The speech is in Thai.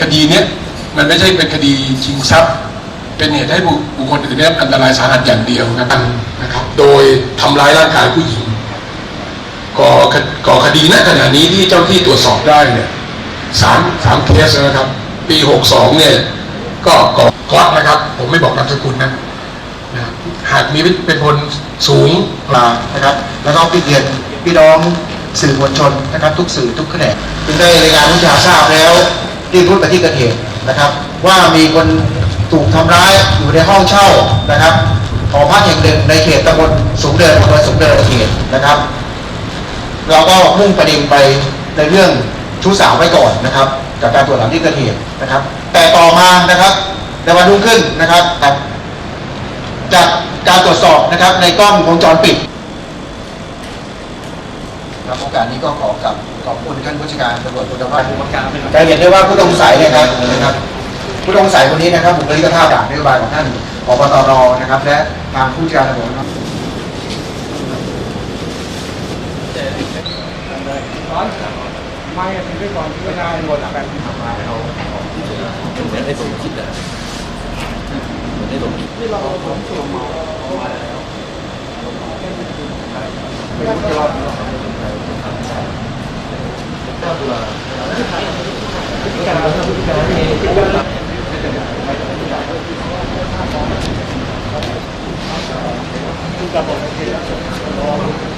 คดีเนี้ยมันไม่ใช่เป็นคดีชิงทรัพย์ เป็นเหตุให้บุคคลอื่นได้รับอันตรายสาหัสอย่างเดียวนะครับนะครับ โดยทำร้ายร่างกายผู้หญิงก่อคก่อคดีณขณะนี้ที่เจ้าที่ตรวจสอบได้เนี่ยสามสามเคสนะครับ ปีหกสองเนี่ยก็ก่อก๊อตนะครับ ผมไม่บอกนามสกุลนะนะหากมีเป็นคนสูงมานะครับ แล้วก็พี่เรียนพี่น้องสื่อมวลชนนะครับ ทุกสื่อทุกแขนงจึงได้รายงานผู้ชาทราบแล้ว รีบรุดไปที่เกิดเหตุนะครับ ว่ามีคนถูกทำร้ายอยู่ในห้องเช่านะครับหอพักแห่งหนึ่งในเขตตำบลสูงเดินอำเภอสูงเดินเขตนะครับ เราก็มุ่งประเด็นไปในเรื่องชู้สาวไว้ก่อนนะครับจากการตรวจหลังที่เกิดเหตุนะครับ แต่ต่อมานะครับในวันรุ่งขึ้นนะครับจากการตรวจสอบนะครับในกล้องวงจรปิด ครับโอกาสนี้ก็ขอกับขอบคุณท่านผู้จัดการตำรวจภูธรภาคจะเห็นได้ว่าผู้ต้องสงสัยเนะครับนะครับ ผู้ต้องสงสัยคนนี้นะครับบุคลิกภาพด่านนโยบายของท่านผบตรนะครับ และทางผู้จัดการตำรวจนะครับไม่เป็นด้วยความที่เวลาโดนแบบที่ทำมาเราเหมือนได้สมคิดอะเหมือนได้สมคิดที่เราผมสูงมาแล้วไม่รู้จะรอดหรือเปล่า การบอก